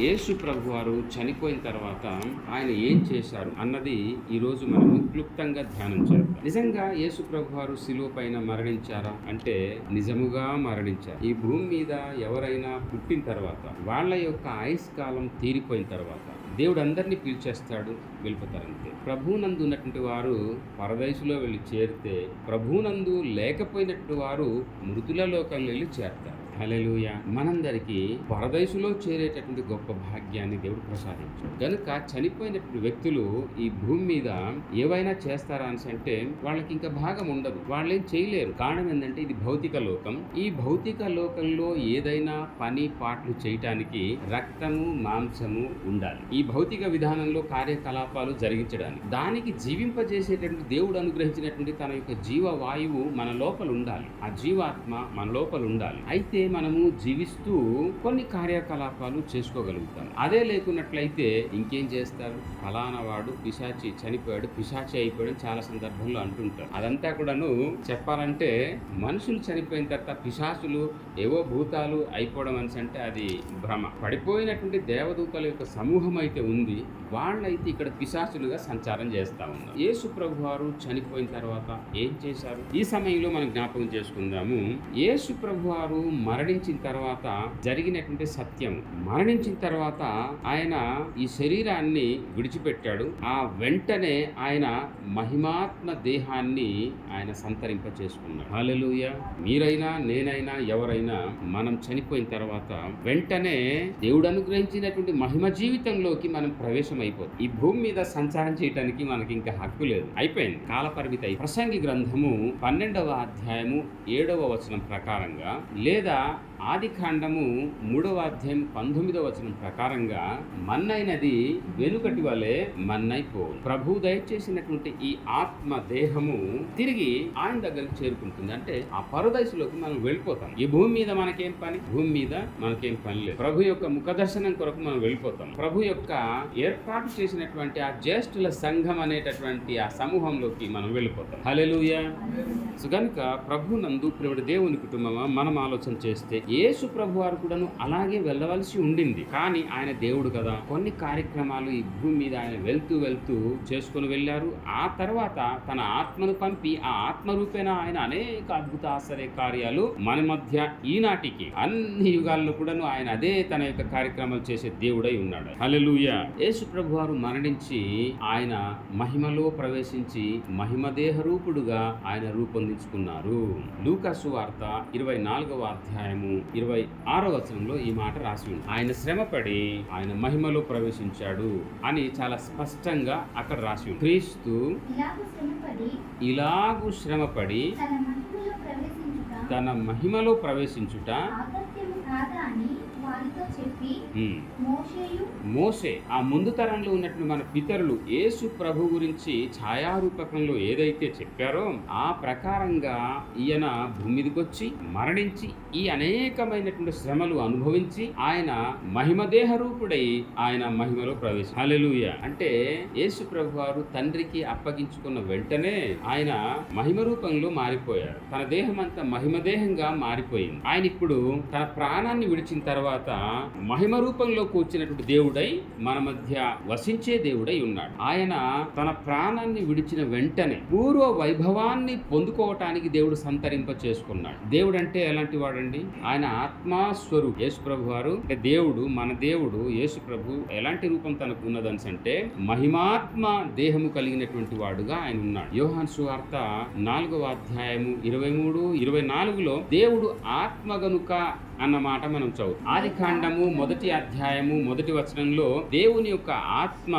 యేసు ప్రభు వారు చనిపోయిన తర్వాత ఆయన ఏం చేశారు అన్నది ఈరోజు మనం మనము క్లుప్తంగా ధ్యానం చేద్దాం. నిజంగా యేసు ప్రభు వారు శిలువ పైన మరణించారా? అంటే నిజముగా మరణించారు. ఈ భూమి మీద ఎవరైనా పుట్టిన తర్వాత వాళ్ళ యొక్క ఆయుష్ కాలం తీరిపోయిన తర్వాత దేవుడు అందరినీ పిలిచేస్తాడు వెళ్ళిపోతారంతే ప్రభునందు ఉన్నటువంటి వారు పరదేశులో వెళ్ళి చేరితే ప్రభునందు లేకపోయినట్టు వారు మృతుల లోకంలో వెళ్ళి చేరతారు. హల్లెలూయా. మనందరికీ పరదశులో చేరేటటువంటి గొప్ప భాగ్యాన్ని దేవుడు ప్రసాదించాడు. కనుక చనిపోయినటువంటి వ్యక్తులు ఈ భూమి మీద ఏవైనా చేస్తారా అని అంటే వాళ్ళకి ఇంకా భాగం ఉండదు. వాళ్ళేం చేయలేరు. కారణం ఏంటంటే ఇది భౌతిక లోకం. ఈ భౌతిక లోకంలో ఏదైనా పని పాటలు చేయటానికి రక్తము మాంసము ఉండాలి. ఈ భౌతిక విధానంలో కార్యకలాపాలు జరిగించడానికి దానికి జీవింపజేసేటటువంటి దేవుడు అనుగ్రహించినటువంటి తన యొక్క జీవ వాయువు మన లోపల ఉండాలి. ఆ జీవాత్మ మన లోపల ఉండాలి. అయితే మనము జీవిస్తూ కొన్ని కార్యకలాపాలు చేసుకోగలుగుతాం. అదే లేకున్నట్లయితే ఇంకేం చేస్తారు? ఫలానా వాడు పిశాచి చనిపోయాడు పిశాచి అయిపోయాడు చాలా సందర్భంలో అంటుంటారు. అదంతా కూడాను చెప్పాలంటే మనుషులు చనిపోయిన తర్వాత పిశాచులు ఏవో భూతాలు అయిపోవడం అని అంటే అది భ్రమ. పడిపోయినటువంటి దేవదూతల యొక్క సమూహం అయితే ఉంది. వాళ్ళైతే ఇక్కడ పిశాచులుగా సంచారం చేస్తా ఉన్నారు. యేసు ప్రభు వారు చనిపోయిన తర్వాత ఏం చేశారు? ఈ సమయంలో మనం జ్ఞాపకం చేసుకుందాము. యేసు ప్రభు వారు మరణించిన తర్వాత జరిగినటువంటి సత్యం. మరణించిన తర్వాత ఆయన ఈ శరీరాన్ని విడిచిపెట్టాడు. ఆ వెంటనే ఆయన మహిమాత్మ దేహాన్ని ఆయన సంతరింప చేసుకున్నాడు హాలెలూయ మీరైనా నేనైనా ఎవరైనా మనం చనిపోయిన తర్వాత వెంటనే దేవుడు అనుగ్రహించినటువంటి మహిమ జీవితంలోకి మనం ప్రవేశం అయిపోతుంది ఈ భూమి మీద సంచారం చేయడానికి మనకి ఇంకా హక్కు లేదు. అయిపోయింది. కాల పరిమితి అయి ప్రసంగి గ్రంథము పన్నెండవ అధ్యాయము ఏడవ వచనం ప్రకారంగా లేదా ఆదికాండము మూడవ అధ్యాయం పంతొమ్మిదవ వచనం ప్రకారంగా మన్నైనది వెనుకటి వలె మన్నైపో ప్రభు దయచేసినటువంటి ఈ ఆత్మ దేహము తిరిగి ఆయన దగ్గరికి చేరుకుంటుంది. అంటే ఆ పరదశలోకి మనం వెళ్ళిపోతాం. ఈ భూమి మీద మనకేం పని? భూమి మీద మనకేం పని లేదు. ప్రభు యొక్క ముఖ దర్శనం కొరకు మనం వెళ్ళిపోతాం. ప్రభు యొక్క ఏర్పాటు చేసినటువంటి ఆ జ్యేష్ఠుల సంఘం అనేటటువంటి ఆ సమూహంలోకి మనం వెళ్ళిపోతాం. హలెలుయ సో కనుక ప్రభు నందు ప్రియుడి దేవుని కుటుంబమా? మనం ఆలోచన చేస్తే యేసు ప్రభు వారు కూడాను అలాగే వెళ్ళవలసి ఉండింది. కానీ ఆయన దేవుడు కదా. కొన్ని కార్యక్రమాలు ఈ భూమి మీద ఆయన వెళ్తూ వెళ్తూ చేసుకుని వెళ్ళారు. ఆ తర్వాత తన ఆత్మను పంపి ఆ ఆత్మ రూపేణ ఆయన అనేక అద్భుత ఆశ్చర్య కార్యాలు మన మధ్య ఈనాటికి అన్ని యుగాల్లో కూడాను ఆయన అదే తన యొక్క కార్యక్రమాలు చేసే దేవుడై ఉన్నాడు. హల్లెలూయ. యేసు ప్రభు వారు మరణించి ఆయన మహిమలో ప్రవేశించి మహిమదేహ రూపుడుగా ఆయన రూపొందించుకున్నారు. లూకాసు వార్త ఇరవై నాలుగవ అధ్యాయము ఇరవై ఆరో వచనంలో ఈ మాట రాసి ఉంది. ఆయన శ్రమపడి ఆయన మహిమలో ప్రవేశించాడు అని చాలా స్పష్టంగా అక్కడ రాసి ఉంది. క్రీస్తు ఇలాగు శ్రమపడి ఇలాగు శ్రమపడి తన మహిమలో ప్రవేశించుట మోసే ఆ ముందు తరంలో ఉన్నటువంటి మన పితరులు యేసు ప్రభు గురించి ఛాయారూపకంలో ఏదైతే చెప్పారో ఆ ప్రకారంగా ఈయన భూమి మీదకి వచ్చి మరణించి ఈ అనేకమైనటువంటి శ్రమలు అనుభవించి ఆయన మహిమదేహ రూపుడై ఆయన మహిమలో ప్రవేశ అంటే యేసు ప్రభు వారు తండ్రికి అప్పగించుకున్న వెంటనే ఆయన మహిమ రూపంలో మారిపోయాడు తన దేహం అంతా మహిమదేహంగా మారిపోయింది. ఆయన ఇప్పుడు తన ప్రాణాన్ని విడిచిన తర్వాత మహిమ రూపంలోకి వచ్చినటువంటి దేవుడై మన మధ్య వసించే దేవుడై ఉన్నాడు. ఆయన తన ప్రాణాన్ని విడిచిన వెంటనే పూర్వ వైభవాన్ని పొందుకోవటానికి దేవుడు సంతరింప చేసుకున్నాడు. దేవుడు అంటే ఎలాంటి వాడండి? ఆయన ఆత్మాస్వరు యేసు ప్రభు వారు అంటే దేవుడు మన దేవుడు యేసు ప్రభు ఎలాంటి రూపం తనకు ఉన్నదని అంటే మహిమాత్మ దేహము కలిగినటువంటి వాడుగా ఆయన ఉన్నాడు. యోహాన్ సువార్త నాలుగవ అధ్యాయము ఇరవై మూడు ఇరవై నాలుగులో దేవుడు ఆత్మ గనుక అన్నమాట మనం చదువుతాం ఆది కాండము మొదటి అధ్యాయము మొదటి వచనంలో దేవుని యొక్క ఆత్మ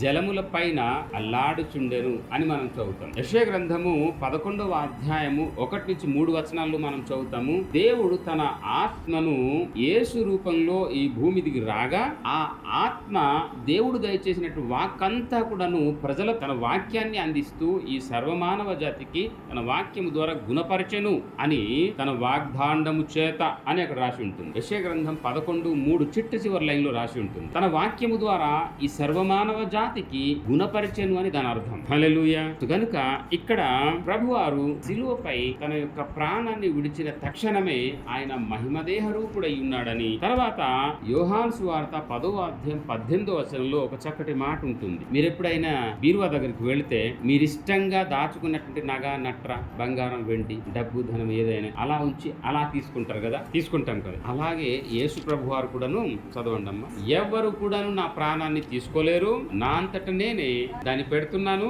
జలముల పైన అల్లాడుచుండెను అని మనం చదువుతాం. యశయ గ్రంథము పదకొండవ అధ్యాయము ఒకటి నుంచి మూడు వచనాల్లో మనం చదువుతాము. దేవుడు తన ఆత్మను యేసు రూపంలో ఈ భూమి దిగి రాగా ఆ ఆత్మ దేవుడు దయచేసినట్టు వాక్కంతా కూడాను ప్రజల తన వాక్యాన్ని అందిస్తూ ఈ సర్వమానవ జాతికి తన వాక్యము ద్వారా గుణపరచెను అని తన వాగ్దాండము చేత అనే ఇక్కడ రాసి ఉంటుంది. యశయ గ్రంథం పదకొండు మూడు చిట్ట చివరి లైన్లో రాసి ఉంటుంది. తన వాక్యము ద్వారా ఈ సర్వమానవ జాతికి గుణపరిచను అని దాని అర్థం. హలెలుయ కనుక ఇక్కడ ప్రభువారు శిలువపై తన యొక్క ప్రాణాన్ని విడిచిన తక్షణమే ఆయన మహిమదేహ రూపుడై ఉన్నాడని తర్వాత యోహాన్ సువార్త పదో అధ్యాయం పద్దెనిమిదో వచనంలో ఒక చక్కటి మాట ఉంటుంది. మీరు ఎప్పుడైనా బీరువా దగ్గరికి వెళితే మీరు ఇష్టంగా దాచుకున్నటువంటి నగ నట్ర బంగారం వెండి డబ్బు ధనం ఏదైనా అలా ఉంచి అలా తీసుకుంటారు కదా? తీసుకుంటాం కదా. అలాగే యేసు ప్రభు వారు కూడాను చదవండి అమ్మా. ఎవరు కూడాను నా ప్రాణాన్ని తీసుకోలేరు నా అంతట నేనే దాన్ని పెడుతున్నాను.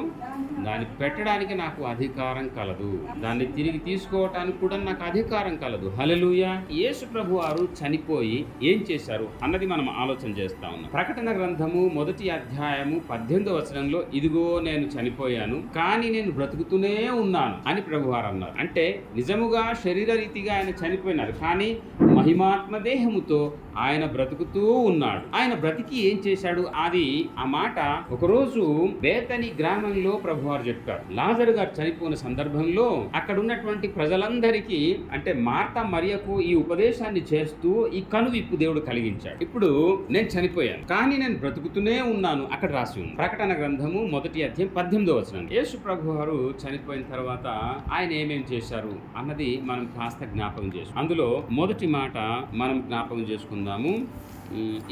దాన్ని పెట్టడానికి నాకు అధికారం కలదు. దాన్ని తిరిగి తీసుకోవటానికి కూడా నాకు అధికారం కలదు. హలలుయ యేసు ప్రభు వారు చనిపోయి ఏం చేశారు అన్నది మనం ఆలోచన చేస్తా ఉన్నాం. ప్రకటన గ్రంథము మొదటి అధ్యాయము పద్దెనిమిదో వచనంలో ఇదిగో నేను చనిపోయాను కానీ నేను బ్రతుకుతూనే ఉన్నాను అని ప్రభు వారు అన్నారు. అంటే నిజముగా శరీర రీతిగా ఆయన చనిపోయినారు కానీ మహిమాత్మ దేహముతో ఆయన బ్రతుకుతూ ఉన్నాడు. ఆయన బ్రతికి ఏం చేశాడు? అది ఆ మాట ఒకరోజు బేతని గ్రామంలో ప్రభువారు చెప్పారు. లాజరు గారు చనిపోయిన సందర్భంలో అక్కడ ఉన్నటువంటి ప్రజలందరికీ అంటే మార్త మరియకు ఈ ఉపదేశాన్ని చేస్తూ ఈ కనువిప్పు దేవుడు కలిగించాడు. ఇప్పుడు నేను చనిపోయాను. కానీ నేను బ్రతుకుతూనే ఉన్నాను. అక్కడ రాసి ఉంది. ప్రకటన గ్రంథము మొదటి అధ్యాయం పద్దెనిమిదో వచనం. యేసు ప్రభు వారు చనిపోయిన తర్వాత ఆయన ఏమేం చేశారు అన్నది మనం కాస్త జ్ఞాపకం చేసుకుందాం. అందులో మొదటి మాట మనం జ్ఞాపకం చేసుకుందాము.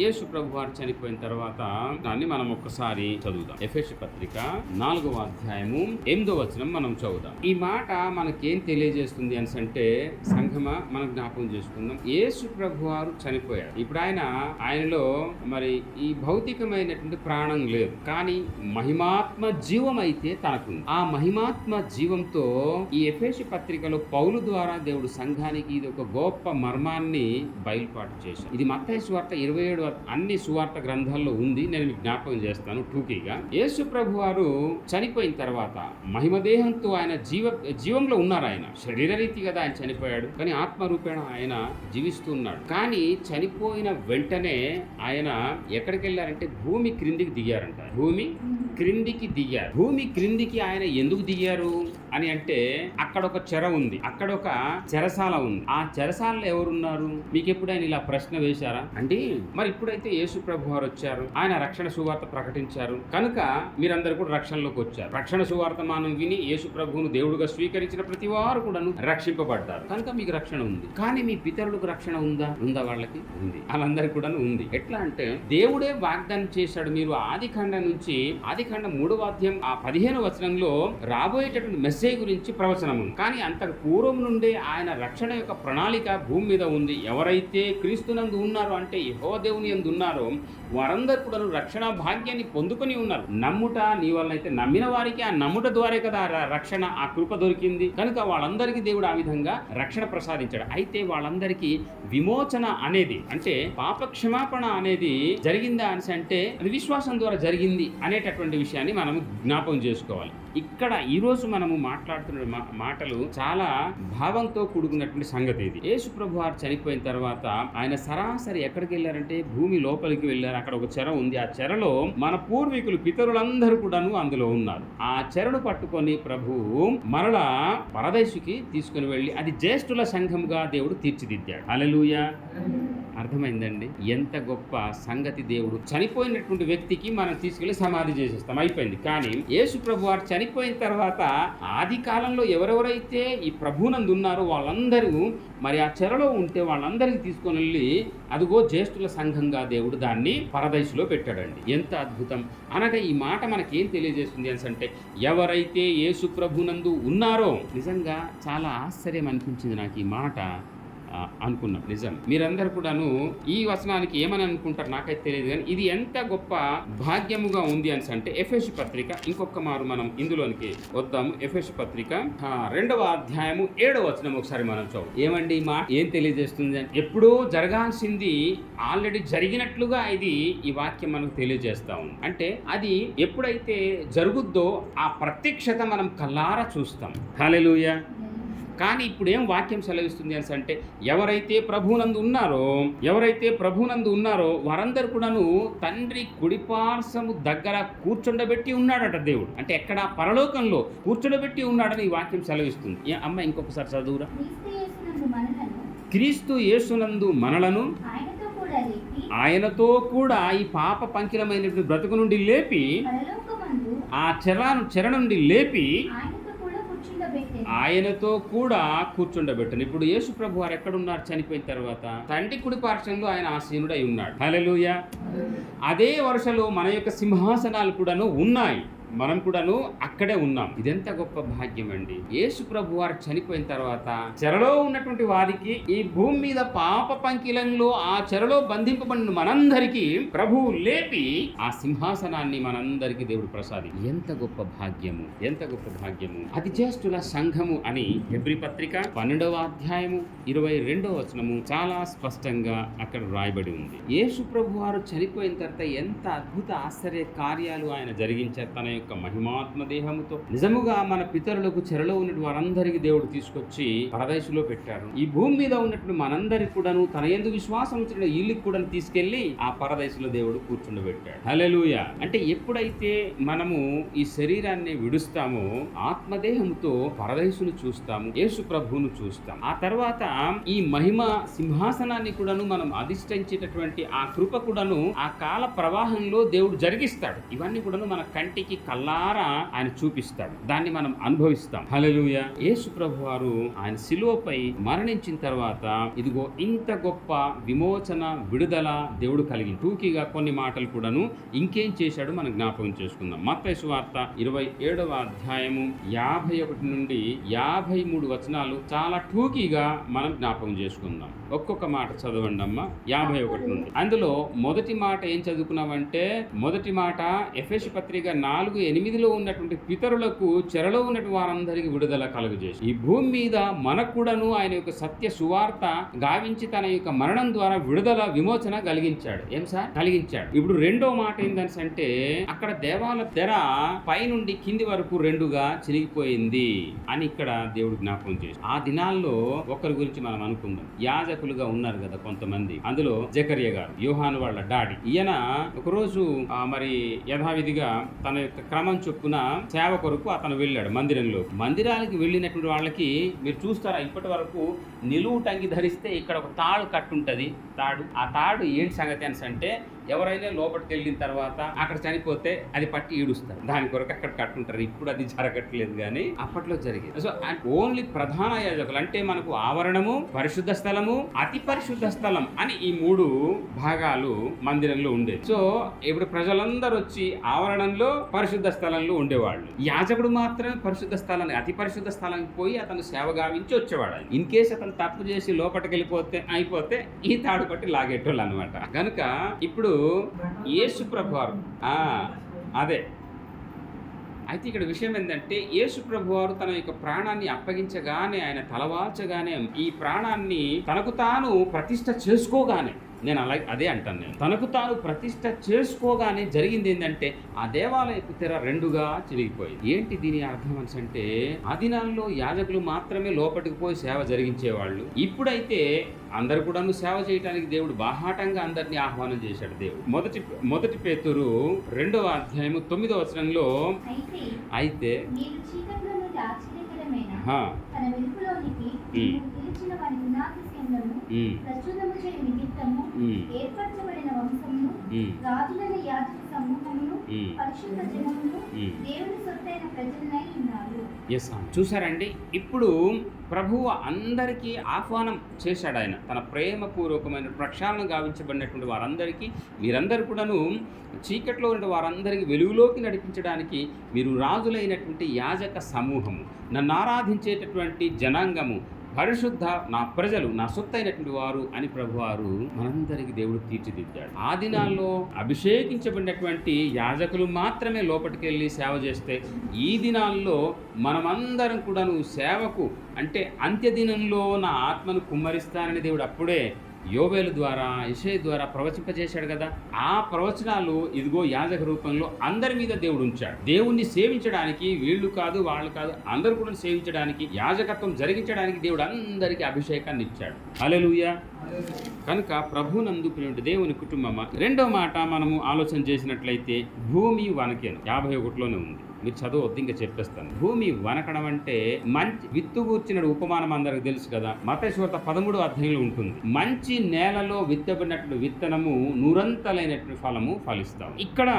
యేసు ప్రభు వారు చనిపోయిన తర్వాత దాన్ని మనం ఒక్కసారి చదువుదాం. ఎఫెస్ పత్రిక నాలుగవ అధ్యాయము ఎనిమిదో వచనం మనం చదువుదాం. ఈ మాట మనకేం తెలియజేస్తుంది అని అంటే సంఘమ మనం జ్ఞాపకం చేసుకుందాం. యేసు ప్రభు వారు చనిపోయారు. ఇప్పుడు ఆయన ఆయనలో మరి ఈ భౌతికమైనటువంటి ప్రాణం లేదు. కానీ మహిమాత్మ జీవం అయితే తనకుంది. ఆ మహిమాత్మ జీవంతో ఈ ఎఫేసి పత్రికలో పౌలు ద్వారా దేవుడు సంఘానికి ఇది ఒక గొప్ప మర్మాన్ని బయలుపాటు చేశారు. ఇది మత్తయి వార్త ఇరవై ఏడు అన్ని సువార్త గ్రంథాల్లో ఉంది. నేను మీకు జ్ఞాపకం చేస్తాను టూకీగా. యేసు ప్రభు వారు చనిపోయిన తర్వాత మహిమదేహంతో ఆయన జీవ జీవంలో ఉన్నారు ఆయన. శరీరరీతి కదా ఆయన చనిపోయాడు. కానీ ఆత్మరూపేణ ఆయన జీవిస్తున్నాడు కానీ చనిపోయిన వెంటనే ఆయన ఎక్కడికి వెళ్ళారంటే భూమి క్రిందికి దిగారంట. భూమి క్రిందికి దిగారు. భూమి క్రిందికి ఆయన ఎందుకు దిగారు? అని అంటే అక్కడ ఒక చెర ఉంది. అక్కడ ఒక చెరసాల ఉంది. ఆ చెరసాలలో ఎవరున్నారు? మీకు ఎప్పుడైనా ఇలా ప్రశ్న వేశారా? అంటే మరి ఇప్పుడైతే యేసు ప్రభు వారు వచ్చారు. ఆయన రక్షణ సువార్త ప్రకటించారు. కనుక మీరందరూ కూడా రక్షణలోకి వచ్చారు. రక్షణ సువార్త మనం విని యేసు ప్రభువును దేవుడుగా స్వీకరించిన ప్రతి వారు కూడాను రక్షింపబడ్డారు. కనుక మీకు రక్షణ ఉంది. కానీ మీ పితరులకు రక్షణ ఉందా? ఉందా వాళ్ళకి? ఉంది. వాళ్ళందరికీ కూడాను ఉంది. ఎట్లా అంటే దేవుడే వాగ్దానం చేశాడు. మీరు ఆది నుంచి ఆది ఖండం మూడవ అధ్యాయం ఆ పదిహేను వచనంలో రాబోయేటటువంటి మెస్సే గురించి ప్రవచనము. కానీ అంతకు పూర్వం నుండే ఆయన రక్షణ యొక్క ప్రణాళిక భూమి మీద ఉంది. ఎవరైతే క్రీస్తునందు ఉన్నారో అంటే యహో దేవుని యందు ఉన్నారో వారందరూ కూడా రక్షణ భాగ్యాన్ని పొందుకొని ఉన్నారు. నమ్ముట నీ వలనైతే నమ్మిన వారికి ఆ నమ్ముట ద్వారే కదా రక్షణ ఆ కృప దొరికింది. కనుక వాళ్ళందరికీ దేవుడు ఆ విధంగా రక్షణ ప్రసాదించాడు. అయితే వాళ్ళందరికీ విమోచన అనేది అంటే పాప క్షమాపణ అనేది జరిగిందా అని అంటే అది విశ్వాసం ద్వారా జరిగింది అనేటటువంటి విషయాన్ని మనం జ్ఞాపకం చేసుకోవాలి. ఇక్కడ ఈ రోజు మనము మాట్లాడుతున్న మా- మాటలు చాలా భావంతో కూడుకున్నటువంటి సంగతి ఇది. యేసు ప్రభు వారు చనిపోయిన తర్వాత ఆయన సరాసరి ఎక్కడికి వెళ్ళారంటే భూమి లోపలికి వెళ్ళారు. అక్కడ ఒక చెర ఉంది. ఆ చెరలో మన పూర్వీకులు పితరులందరూ కూడాను అందులో ఉన్నారు. ఆ చెరను పట్టుకొని ప్రభు మరలా పరదేశుకి తీసుకుని వెళ్ళి అది జ్యేష్ఠుల సంఘముగా దేవుడు తీర్చిదిద్దాడు. అలలుయ అర్థమైందండి? ఎంత గొప్ప సంగతి దేవుడు. చనిపోయినటువంటి వ్యక్తికి మనం తీసుకెళ్ళి సమాధి చేసేస్తాం. అయిపోయింది. కానీ యేసు ప్రభు వారు చనిపోయిన తర్వాత ఆది కాలంలో ఎవరెవరైతే ఈ ప్రభునందు ఉన్నారో వాళ్ళందరూ మరి ఆ చెరలో ఉంటే వాళ్ళందరికీ తీసుకొని వెళ్ళి అదిగో జ్యేష్ఠుల సంఘంగా దేవుడు దాన్ని పరదైసులో పెట్టాడండి. ఎంత అద్భుతం. అనగా ఈ మాట మనకేం తెలియజేస్తుంది అని అంటే ఎవరైతే యేసు ప్రభునందు ఉన్నారో నిజంగా చాలా ఆశ్చర్యం అనిపించింది నాకు ఈ మాట. అనుకున్నాం. నిజం మీరందరూ కూడాను ఈ వచనానికి ఏమని అనుకుంటారు నాకైతే తెలియదు కానీ ఇది ఎంత గొప్ప భాగ్యముగా ఉంది అని అంటే ఎఫ్ఎస్ పత్రిక ఇంకొక మారు మనం ఇందులోనికి వద్దాము. ఎఫ్ఎస్ పత్రిక రెండవ అధ్యాయము ఏడవ వచనం ఒకసారి మనం చూద్దాం ఏమండి మా ఏం తెలియజేస్తుంది అని ఎప్పుడో జరగాల్సింది ఆల్రెడీ జరిగినట్లుగా ఇది ఈ వాక్యం మనకు తెలియజేస్తా ఉంది. అంటే అది ఎప్పుడైతే జరుగుద్దో ఆ ప్రత్యక్షత మనం కల్లారా చూస్తాం. హల్లెలూయా. కానీ ఇప్పుడు ఏం వాక్యం సెలవిస్తుంది అని అంటే ఎవరైతే ప్రభునందు ఉన్నారో ఎవరైతే ప్రభునందు ఉన్నారో వారందరూ కూడాను తండ్రి కుడిపార్శ్వము దగ్గర కూర్చుండబెట్టి ఉన్నాడట దేవుడు. అంటే ఎక్కడ? పరలోకంలో కూర్చుండబెట్టి ఉన్నాడని ఈ వాక్యం సెలవిస్తుంది. అమ్మ ఇంకొకసారి చదువురా. క్రీస్తు యేసునందు మనలను ఆయనతో కూడా ఈ పాప పంకిలమైనటువంటి బ్రతుకు నుండి లేపి ఆ చెరాను చెర నుండి లేపి ఆయనతో కూడా కూర్చుండబెట్టను. ఇప్పుడు యేసు ప్రభు వారు ఎక్కడున్నారు? చనిపోయిన తర్వాత తండ్రి కుడి పార్శ్వంలో ఆయన ఆసీనుడై ఉన్నాడు. హలలుయ అదే వరుసలో మన యొక్క సింహాసనాలు కూడాను ఉన్నాయి. మనం కూడాను అక్కడే ఉన్నాం. ఇదెంత గొప్ప భాగ్యం అండి. యేసు ప్రభు వారు చనిపోయిన తర్వాత చెరలో ఉన్నటువంటి వారికి ఈ భూమి మీద పాప పంకిలంలో ఆ చెరలో బంధింపబడిన మనందరికీ ప్రభువు లేపి ఆ సింహాసనాన్ని మనందరికీ దేవుడు ప్రసాది. ఎంత గొప్ప భాగ్యము ఎంత గొప్ప భాగ్యము. అతి జ్యేష్ఠుల సంఘము అని ఎబ్రి పత్రిక పన్నెండవ అధ్యాయము ఇరవై రెండవ వచనము చాలా స్పష్టంగా అక్కడ రాయబడి ఉంది. యేసు ప్రభు వారు చనిపోయిన తర్వాత ఎంత అద్భుత ఆశ్చర్య కార్యాలు ఆయన జరిగించారు తన యొక్క మహిమాత్మ దేహముతో నిజముగా మన పితరులకు చెరలో ఉన్న వారందరికీ దేవుడు తీసుకొచ్చి పరదేశంలో పెట్టారు. ఈ భూమి మీద ఉన్నటువంటి మనందరికి కూడాను తన ఎందుకు విశ్వాసం వచ్చిన ఇల్లుకి కూడా తీసుకెళ్ళి ఆ పరదేశంలో దేవుడు కూర్చుండబెట్టాడు. హలెలుయ అంటే ఎప్పుడైతే మనము ఈ శరీరాన్ని విడుస్తామో ఆత్మదేహంతో పరదేశును చూస్తాము యేసు ప్రభువును చూస్తాం ఆ తర్వాత ఈ మహిమ సింహాసనాన్ని కూడాను మనం అధిష్ఠించేటటువంటి ఆ కృప కూడాను ఆ కాల ప్రవాహంలో దేవుడు జరిగిస్తాడు. ఇవన్నీ కూడాను మన కంటికి కల్లారా ఆయన చూపిస్తాడు. దాన్ని మనం అనుభవిస్తాం. హలలుయ యేసు ప్రభు వారు ఆయన శిలువపై మరణించిన తర్వాత ఇదిగో ఇంత గొప్ప విమోచన విడుదల దేవుడు కలిగి టూకీగా కొన్ని మాటలు కూడాను ఇంకేం చేశాడు మనం జ్ఞాపకం చేసుకుందాం. మత వార్త ఇరవై ఏడవ అధ్యాయము యాభై ఒకటి నుండి యాభై మూడు వచనాలు చాలా టూకీగా మనం జ్ఞాపకం చేసుకుందాం. ఒక్కొక్క మాట చదవండి అమ్మ. యాభై ఒకటి నుండి అందులో మొదటి మాట ఏం చదువుకున్నామంటే మొదటి మాట ఎఫ్ఎస్ పత్రిక నాలుగు ఎనిమిదిలో ఉన్నటువంటి పితరులకు చెరలో ఉన్నటువంటి వారందరికీ విడుదల కలుగజేసి ఈ భూమి మీద మనకు కూడాను ఆయన యొక్క సత్య సువార్త గావించి తన యొక్క మరణం ద్వారా విడుదల విమోచన కలిగించాడు. ఏం సార్? కలిగించాడు. ఇప్పుడు రెండో మాట ఏంటని అంటే అక్కడ దేవాల తెర పైనుండి కింది వరకు రెండుగా చిరిగిపోయింది అని ఇక్కడ దేవుడు జ్ఞాపకం చేసి ఆ దినాల్లో ఒకరి గురించి మనం అనుకుందాం. యాజ యాజకులుగా ఉన్నారు కదా కొంతమంది. అందులో జకర్య గారు యోహాను వాళ్ళ డాడీ. ఈయన ఒకరోజు మరి యథావిధిగా తన యొక్క క్రమం చొప్పున సేవ కొరకు అతను వెళ్ళాడు మందిరంలో మందిరాలకు వెళ్ళినటువంటి వాళ్ళకి మీరు చూస్తారా ఇప్పటి వరకు నిలువు టంగి ధరిస్తే ఇక్కడ ఒక తాడు కట్టుంటది. తాడు ఆ తాడు ఏంటి సంగతి అని అంటే ఎవరైనా లోపలికి వెళ్ళిన తర్వాత అక్కడ చనిపోతే అది పట్టి ఈడుస్తారు. దాని కొరకు అక్కడ కట్టుంటారు. ఇప్పుడు అది జరగట్లేదు కానీ అప్పట్లో జరిగేది. సో ఓన్లీ ప్రధాన యాజకులు అంటే మనకు ఆవరణము పరిశుద్ధ స్థలము అతి పరిశుద్ధ స్థలం అని ఈ మూడు భాగాలు మందిరంలో ఉండేది సో ఇప్పుడు ప్రజలందరూ వచ్చి ఆవరణంలో పరిశుద్ధ స్థలంలో ఉండేవాళ్ళు. యాజకుడు మాత్రమే పరిశుద్ధ స్థలాన్ని అతి పరిశుద్ధ స్థలానికి పోయి అతను సేవ గావించి వచ్చేవాడు. ఇన్ కేసు అతను తప్పు చేసి లోపలికి వెళ్ళిపోతే అయిపోతే ఈ తాడు పట్టి లాగేటోళ్ళు అనమాట కనుక ఇప్పుడు యేసు ప్రభువారు. ఆ, అదే. అయితే ఇక్కడ విషయం ఏంటంటే యేసుప్రభు వారు తన యొక్క ప్రాణాన్ని అప్పగించగానే ఆయన తలవాల్చగానే ఈ ప్రాణాన్ని తనకు తాను ప్రతిష్ట చేసుకోగానే నేను అలా అదే అంటాను నేను. తనకు తాను ప్రతిష్ట చేసుకోగానే జరిగింది ఏంటంటే ఆ దేవాలయపు తెర రెండుగా చిరిగిపోయింది. ఏంటి దీని అర్థం అని అంటే ఆ దినాల్లో యాజకులు మాత్రమే లోపలికి పోయి సేవ జరిగించేవాళ్ళు. ఇప్పుడైతే అందరు కూడాను సేవ చేయడానికి దేవుడు బాహాటంగా అందరినీ ఆహ్వానం చేశాడు దేవుడు. మొదటి మొదటి పేతురు రెండవ అధ్యాయము తొమ్మిదవ వచనంలో అయితే తన ఏర్పరచబడిన వంశమును రాజులైన యాజక సమూహమును. పరిశుద్ధ జనమును. దేవుని సొత్తైన ప్రజలనై ఉన్నారు. ఎస్ చూసారండి? ఇప్పుడు ప్రభువు అందరికీ ఆహ్వానం చేశాడు ఆయన. తన ప్రేమపూర్వకమైన ప్రక్షాళన గావించబడినటువంటి వారందరికీ మీరందరూ కూడాను చీకట్లో ఉన్న వారందరికీ వెలుగులోకి నడిపించడానికి మీరు రాజులైనటువంటి యాజక సమూహము నన్ను ఆరాధించేటటువంటి జనాంగము పరిశుద్ధ నా ప్రజలు నా సొత్తైనటువంటి వారు అని ప్రభువారు మనందరికి దేవుడు తీర్చిదిద్దాడు. ఆ దినాల్లో అభిషేకించబడినటువంటి యాజకులు మాత్రమే లోపలికెళ్ళి సేవ చేస్తే ఈ దినాల్లో మనమందరం కూడాను సేవకు అంటే అంత్యదినంలో నా ఆత్మను కుమ్మరిస్తానని దేవుడు అప్పుడే యోవేలు ద్వారా ఇషే ద్వారా ప్రవచింపజేశాడు కదా? ఆ ప్రవచనాలు ఇదిగో యాజక రూపంలో అందరి మీద దేవుడు ఉంచాడు. దేవుణ్ణి సేవించడానికి వీళ్ళు కాదు వాళ్ళు కాదు అందరు కూడా సేవించడానికి యాజకత్వం జరిగించడానికి దేవుడు అందరికీ అభిషేకాన్ని ఇచ్చాడు. అలెలుయ కనుక ప్రభునందు దేవుని కుటుంబమా? రెండో మాట మనము ఆలోచన చేసినట్లయితే భూమి వనకేను. యాభై ఒకటిలోనే ఉంది. మీరు చదవద్దు ఇంకా చెప్పేస్తాను. భూమి వనకడం అంటే మంచి విత్తు కూర్చిన ఉపమానం అందరికి తెలుసు కదా. మతేశ్వరత పదమూడు అధ్యాయంలో ఉంటుంది. మంచి నేలలో విత్తబడినటువంటి విత్తనము నురంతలైనటువంటి ఫలము ఫలిస్తాం ఇక్కడ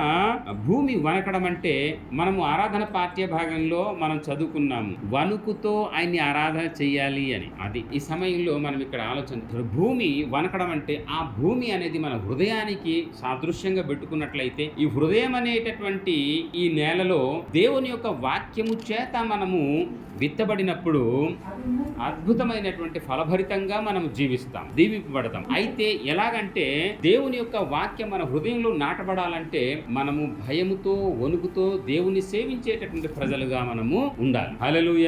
భూమి వనకడం అంటే మనము ఆరాధన పాఠ్య భాగంలో మనం చదువుకున్నాము. వణుకుతో ఆయన్ని ఆరాధన చేయాలి అని. అది ఈ సమయంలో మనం ఇక్కడ ఆలోచన భూమి వనకడం అంటే ఆ భూమి అనేది మన హృదయానికి సాదృశ్యంగా పెట్టుకున్నట్లయితే ఈ హృదయం అనేటటువంటి ఈ నేలలో దేవుని యొక్క వాక్యము చేత మనము విత్తబడినప్పుడు అద్భుతమైనటువంటి ఫలభరితంగా మనం జీవిస్తాం దీవింపబడతాం. అయితే ఎలాగంటే దేవుని యొక్క వాక్యం మన హృదయంలో నాటబడాలంటే మనము భయముతో వణుకుతో దేవుని సేవించేటటువంటి ప్రజలుగా మనము ఉండాలి. హలలుయ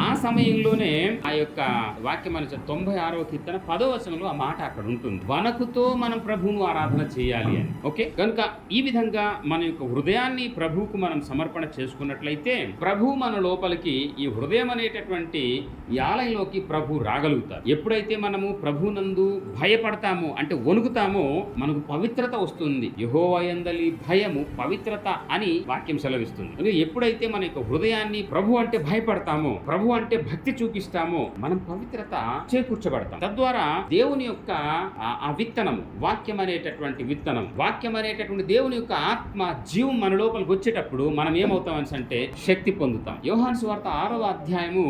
ఆ సమయంలోనే ఆ యొక్క వాక్యం మన తొంభై ఆరవ కీర్తన పదో వచనంలో ఆ మాట అక్కడ ఉంటుంది. వనకుతో మనం ప్రభువును ఆరాధన చేయాలి అని. ఓకే? కనుక ఈ విధంగా మన యొక్క హృదయాన్ని ప్రభువుకు మనం సమర్పణ చేసుకున్నట్లయితే ప్రభు మన లోపలికి ఈ హృదయం అనేటటువంటి ఈ ఆలయంలోకి ప్రభు రాగలుగుతారు. ఎప్పుడైతే మనము ప్రభునందు భయపడతామో అంటే వణుకుతామో మనకు పవిత్రత వస్తుంది. యహోవయందలి భయము పవిత్రత అని వాక్యం సెలవిస్తుంది. ఎప్పుడైతే మన యొక్క హృదయాన్ని ప్రభు అంటే భయపడతామో ప్రభు అంటే భక్తి చూపిస్తామో మనం పవిత్రత చేకూర్చబడతాం. తద్వారా దేవుని యొక్క ఆ- ఆ విత్తనం వాక్యం అనేటటువంటి విత్తనం వాక్యం అనేటటువంటి దేవుని యొక్క ఆత్మ జీవం మన లోపలికి వచ్చేటప్పుడు మనం ఏమవుతాం అంటే శక్తి పొందుతాం. యోహాన్ సువార్త ఆరవ అధ్యాయము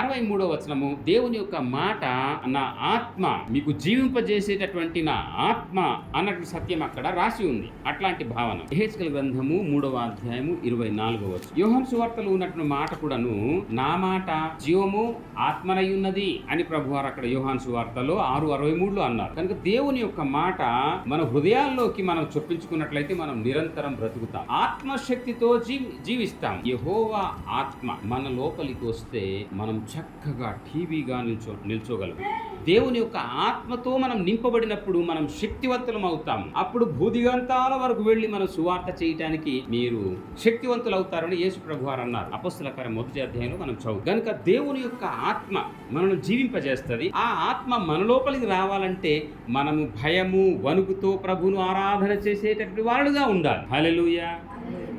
అరవై మూడవ వచనము దేవుని యొక్క మాట నా ఆత్మ మీకు జీవింపజేసేటటువంటి నా ఆత్మ అన్నటువంటి సత్యం అక్కడ రాసి ఉంది. అట్లాంటి భావన. ఎహెచ్కల్ గ్రంథము మూడవ అధ్యాయము ఇరవై నాలుగవ వచనం. యోహాన్ సువార్తలు ఉన్నటువంటి మాట కూడాను నా మాట జీవము ఆత్మనై ఉన్నది అని ప్రభువారు అక్కడ యోహాన్ సువార్తలో ఆరు అరవై మూడులో అన్నారు. కనుక దేవుని యొక్క మాట మన హృదయాల్లోకి మనం చొప్పించుకున్నట్లయితే మనం నిరంతరం బ్రతుకుతాం. ఆత్మశక్తితో జీవి జీవిస్తాం. యహోవా ఆత్మ మన లోపలికి వస్తే మనం చక్కగా టీవీగా నిల్చో నిల్చోగలం. దేవుని యొక్క ఆత్మతో మనం నింపబడినప్పుడు మనం శక్తివంతులం అవుతాం. అప్పుడు భూదిగంతాల వరకు వెళ్ళి మనం సువార్త చేయటానికి మీరు శక్తివంతులు అవుతారని యేసు ప్రభు వారు అన్నారు. అపస్తుల మొదటి అధ్యాయంలో మనం చదువు. కనుక దేవుని యొక్క ఆత్మ మనను జీవింపజేస్తుంది. ఆ ఆత్మ మన లోపలికి రావాలంటే మనము భయము వణుకుతో ప్రభును ఆరాధన చేసేటటువంటి వారుగా ఉండాలి. హలెలుయా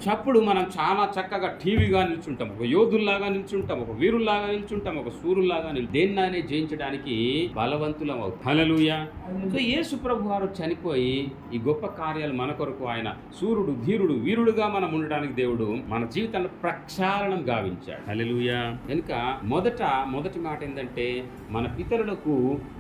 చప్పుడు మనం చాలా చక్కగా టీవీగా నిల్చుంటాం ఒక యోధుల్లాగా నిల్చుంటాం ఒక వీరుల్లాగా నిల్చుంటాం ఒక సూరుల్లాగా నిల్ దేన్నానే జయించడానికి బలవంతులం అవుతాం. హల్లెలూయా. సో యేసు ప్రభు వారు చనిపోయి ఈ గొప్ప కార్యాలు మన కొరకు ఆయన సూర్యుడు ధీరుడు వీరుడుగా మనం ఉండడానికి దేవుడు మన జీవితాన్ని ప్రక్షాళనం గావించాడు. హల్లెలూయా. కనుక మొదట మొదటి మాట ఏంటంటే మన పితరులకు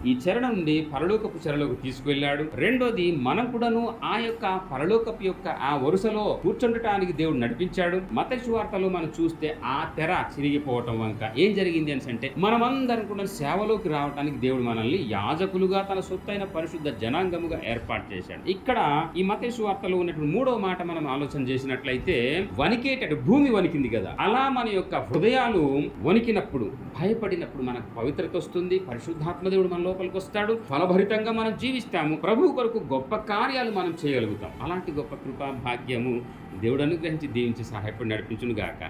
ఈ చెర నుండి పరలోకపు చెరలోకి తీసుకువెళ్ళాడు. రెండోది మనం కూడాను ఆ యొక్క పరలోకపు యొక్క ఆ వరుసలో కూర్చుండటానికి దేవుడు నడిపించాడు. మత వార్తలు మనం చూస్తే ఆ తెర చిరిగిపోవటం వంక ఏం జరిగింది అని అంటే మనమందరం కూడా సేవలోకి రావడానికి దేవుడు మనల్ని యాజకులుగా తన సొత్తైన పరిశుద్ధ జనాంగముగా ఏర్పాటు చేశాడు. ఇక్కడ ఈ మత వార్తలో ఉన్నటువంటి మూడవ మాట మనం ఆలోచన చేసినట్లయితే వణికేటట్టు భూమి వణికింది కదా. అలా మన యొక్క హృదయాలు వణికినప్పుడు భయపడినప్పుడు మనకు పవిత్రత వస్తుంది పరిశుద్ధాత్మ దేవుడు మన లోపలికి వస్తాడు. ఫలభరితంగా మనం జీవిస్తాము. ప్రభు కొరకు గొప్ప కార్యాలు మనం చేయగలుగుతాం. అలాంటి గొప్ప కృపా భాగ్యము దేవుడు అనుగ్రహించి దీవించి సహాయపడి నడిపించునుగాక.